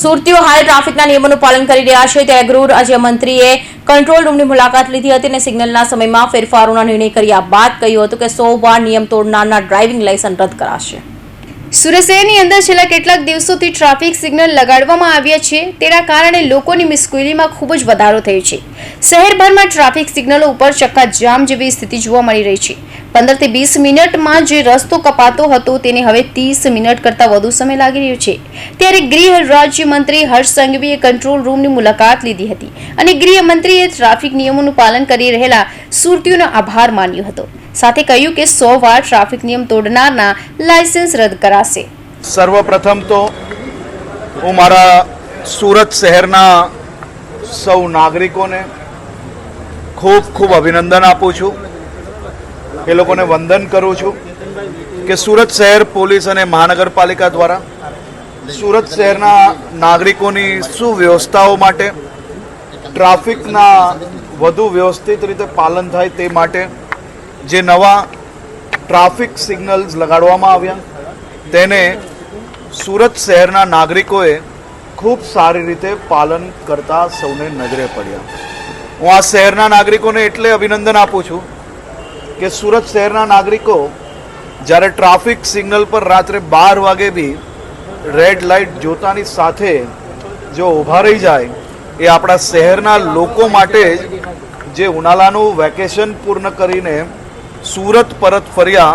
સુરતીઓ હાલ ટ્રાફિકના નિયમોનું પાલન કરી રહ્યા છે. ત્યારે ગૃહ રાજ્યમંત્રીએ કંટ્રોલ રૂમની મુલાકાત લીધી હતી અને સિગ્નલના સમયમાં ફેરફારોના નિર્ણય કર્યા બાદ કહ્યું હતું કે સો વાર નિયમ તોડનારના ડ્રાઇવિંગ લાયસન્સ રદ કરાશે. સુરત શહેરની અંદર છેલ્લા કેટલાક દિવસોથી ટ્રાફિક સિગ્નલ લગાડવામાં આવ્યા છે. તેના કારણે લોકોની મુશ્કેલીમાં ખૂબ જ વધારો થયો છે. શહેરભરમાં ટ્રાફિક સિગ્નલો ઉપર ચક્કાજામ જેવી સ્થિતિ જોવા મળી રહી છે. પંદરથી વીસ મિનિટમાં જે રસ્તો કપાતો હતો તેને હવે ત્રીસ મિનિટ કરતાં વધુ સમય લાગી રહ્યો છે. ત્યારે ગૃહ રાજ્યમંત્રી હર્ષ સંઘવીએ કંટ્રોલ રૂમની મુલાકાત લીધી હતી અને ગૃહમંત્રીએ ટ્રાફિક નિયમોનું પાલન કરી રહેલા સુરતીઓનો આભાર માન્યો હતો. સાથે કહ્યું કે સો વાર ટ્રાફિક નિયમ તોડનારના લાયસન્સ રદ કરાશે. સર્વપ્રથમ તો હું મારા સુરત શહેરના સૌ નાગરિકોને ખૂબ ખૂબ અભિનંદન આપું છું. એ લોકોને વંદન કરું છું કે સુરત શહેર પોલીસ અને મહાનગરપાલિકા દ્વારા સુરત શહેરના નાગરિકોની સુવ્યવસ્થાઓ માટે, ટ્રાફિકના વધુ વ્યવસ્થિત રીતે પાલન થાય તે માટે જે નવા ટ્રાફિક સિગ્નલ્સ લગાડવામાં આવ્યા, તેને સુરત શહેરના નાગરિકોએ ખૂબ સારી રીતે પાલન કરતા સૌને નજરે પડ્યા. હું આ શહેરના નાગરિકોને એટલે અભિનંદન આપું છું કે સુરત શહેરના નાગરિકો જ્યારે ટ્રાફિક સિગ્નલ પર રાત્રે બાર વાગે બી રેડ લાઇટ જોતાની સાથે જો ઊભા રહી જાય, એ આપણા શહેરના લોકો માટે જ જે ઉનાળાનું વેકેશન પૂર્ણ કરીને સુરત પરત ફર્યા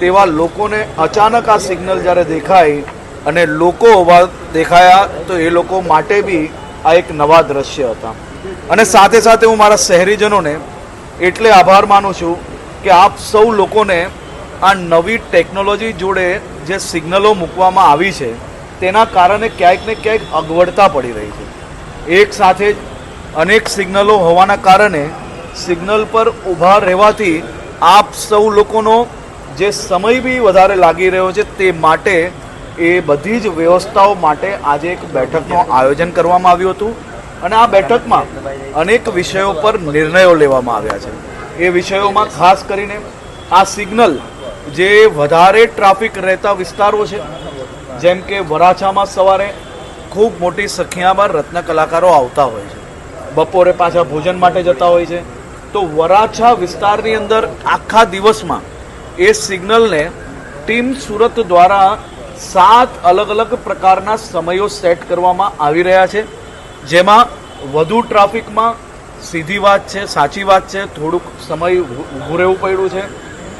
તેવા લોકોને અચાનક આ સિગ્નલ જ્યારે દેખાય અને લોકો ઊભા દેખાયા તો એ લોકો માટે બી આ એક નવા દ્રશ્ય હતા. અને સાથે સાથે હું મારા શહેરીજનોને એટલે આભાર માનું છું કે આપ સૌ લોકોને આ નવી ટેકનોલોજી જોડે જે સિગ્નલો મૂકવામાં આવી છે, તેના કારણે ક્યાંક ને ક્યાંક અગવડતા પડી રહી છે. એક સાથે જ અનેક સિગ્નલો હોવાના કારણે સિગ્નલ પર ઊભા રહેવાથી આપ સૌ લોકોનો જે સમય બી વધારે લાગી રહ્યો છે તે માટે એ બધી જ વ્યવસ્થાઓ માટે આજે એક બેઠકનું આયોજન કરવામાં આવ્યું હતું. અને આ બેઠકમાં અનેક વિષયો પર નિર્ણયો લેવામાં આવ્યા છે. એ વિષયોમાં ખાસ કરીને આ સિગ્નલ જે વધારે ટ્રાફિક રહેતા વિસ્તારો છે, જેમ કે વરાછામાં સવારે ખૂબ મોટી સંખ્યામાં રત્ન કલાકારો આવતા હોય છે. બપોરે પાછા ભોજન માટે જતા હોય છે. તો વરાછા વિસ્તારની અંદર આખા દિવસમાં એ સિગ્નલને ટીમ સુરત દ્વારા સાત અલગ અલગ પ્રકારના સમયો સેટ કરવામાં આવી રહ્યા છે. જેમાં વધુ ટ્રાફિકમાં સીધી વાત છે, સાચી વાત છે, થોડુંક સમય ઊભું રહેવું પડ્યું છે.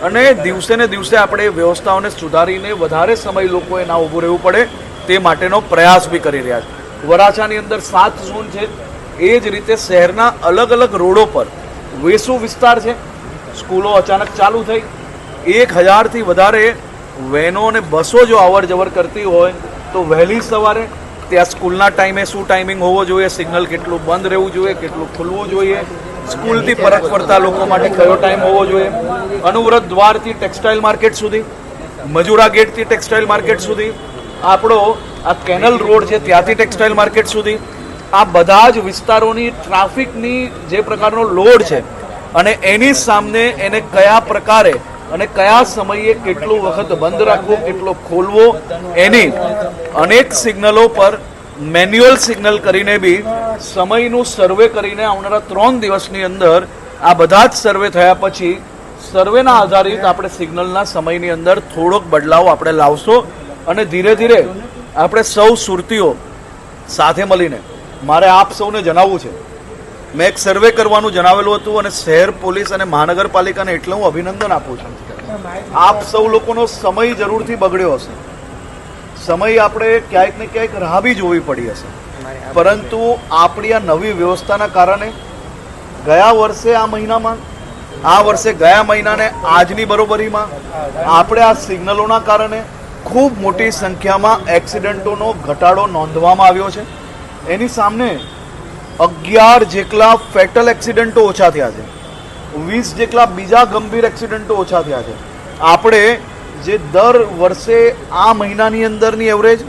અને દિવસે ને દિવસે આપણે વ્યવસ્થાઓને સુધારીને વધારે સમય લોકોએ ના ઊભું રહેવું પડે તે માટેનો પ્રયાસ બી કરી રહ્યા છે. વરાછાની અંદર સાત ઝોન છે. એ જ રીતે શહેરના અલગ અલગ રોડો પર વેસુ વિસ્તાર છે. સ્કૂલો અચાનક ચાલુ થઈ. એક હજારથી વધારે વેનો અને બસો જો અવર જવર કરતી હોય તો વહેલી સવારે ત્યાં સ્કૂલના ટાઈમે શું ટાઈમિંગ હોવો જોઈએ? સિગ્નલ કેટલું બંધ રહેવું જોઈએ? કેટલું ખુલવું જોઈએ? સ્કૂલથી પરત ફરતા લોકો માટે કયો ટાઈમ હોવો જોઈએ? અનુવ્રત દ્વારથી ટેક્સટાઇલ માર્કેટ સુધી, મજુરા ગેટથી ટેક્સટાઇલ માર્કેટ સુધી, આપણો આ કેનલ રોડ છે ત્યાંથી ટેક્સટાઇલ માર્કેટ સુધી, આ બધા જ વિસ્તારોની ટ્રાફિકની જે પ્રકારનો લોડ છે, અને એની સામે એને કયા પ્રકારે અને કયા સમયે કેટલું વખત બંધ રાખવું, કેટલો ખોલવો, એની અનેક સિગ્નલો પર મેન્યુઅલ સિગ્નલ કરીને બી સમયનું સર્વે કરીને આવનારા ત્રણ દિવસની અંદર આ બધા જ સર્વે થયા પછી સર્વેના આધારિત આપણે સિગ્નલના સમયની અંદર થોડોક બદલાવ આપણે લાવશો અને ધીરે ધીરે આપણે સૌ સુરતીઓ સાથે મળીને, મારે આપ સૌને જણાવવું છે મેં એક સર્વે કરવાનું જણાવેલું હતું અને શહેર પોલીસ અને મહાનગરપાલિકાને એટલે હું અભિનંદન આપું છું. આપ સૌ લોકોનો સમય જરૂરથી બગડ્યો હશે. સમય આપણે ક્યાંક ને ક્યાંક રાહ બી જોવી પડી હશે. પરંતુ આપણી આ નવી વ્યવસ્થાના કારણે ગયા વર્ષે આ મહિનામાં, આ વર્ષે ગયા મહિનાને આજની બરોબરીમાં આપણે આ સિગ્નલોના કારણે ખૂબ મોટી સંખ્યામાં એક્સિડન્ટોનો ઘટાડો નોંધવામાં આવ્યો છે. એની સામે અગિયાર જેટલા ફેટલ એક્સિડન્ટો ઓછા થયા છે. વીસ જેટલા બીજા ગંભીર એક્સિડન્ટો ઓછા થયા છે. આપણે જે દર વર્ષે આ મહિનાની અંદરની એવરેજ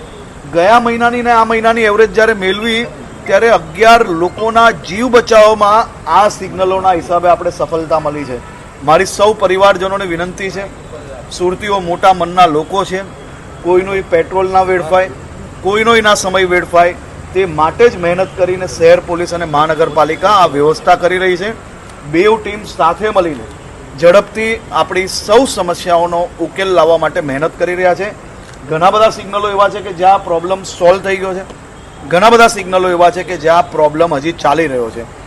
ગયા મહિનાની ને આ મહિનાની એવરેજ જ્યારે મેળવી, ત્યારે અગિયાર લોકોના જીવ બચાવવામાં આ સિગ્નલોના હિસાબે આપણે સફળતા મળી છે. મારી સૌ પરિવારજનોને વિનંતી છે, સુરતીઓ મોટા મનના લોકો છે, કોઈનું પેટ્રોલ ના વેડફાય, કોઈનો ના સમય વેડફાય તે માટે જ મહેનત કરીને શહેર પોલીસ અને મહાનગરપાલિકા આ વ્યવસ્થા કરી રહી છે. બેઉ ટીમ સાથે મળીને ઝડપથી આપણી સૌ સમસ્યાઓનો ઉકેલ લાવવા માટે મહેનત કરી રહ્યા છે. ઘણા બધા સિગ્નલો એવા છે કે જ્યાં પ્રોબ્લેમ સોલ્વ થઈ ગયો છે. ઘણા બધા સિગ્નલો એવા છે કે જ્યાં પ્રોબ્લેમ હજી ચાલી રહ્યો છે.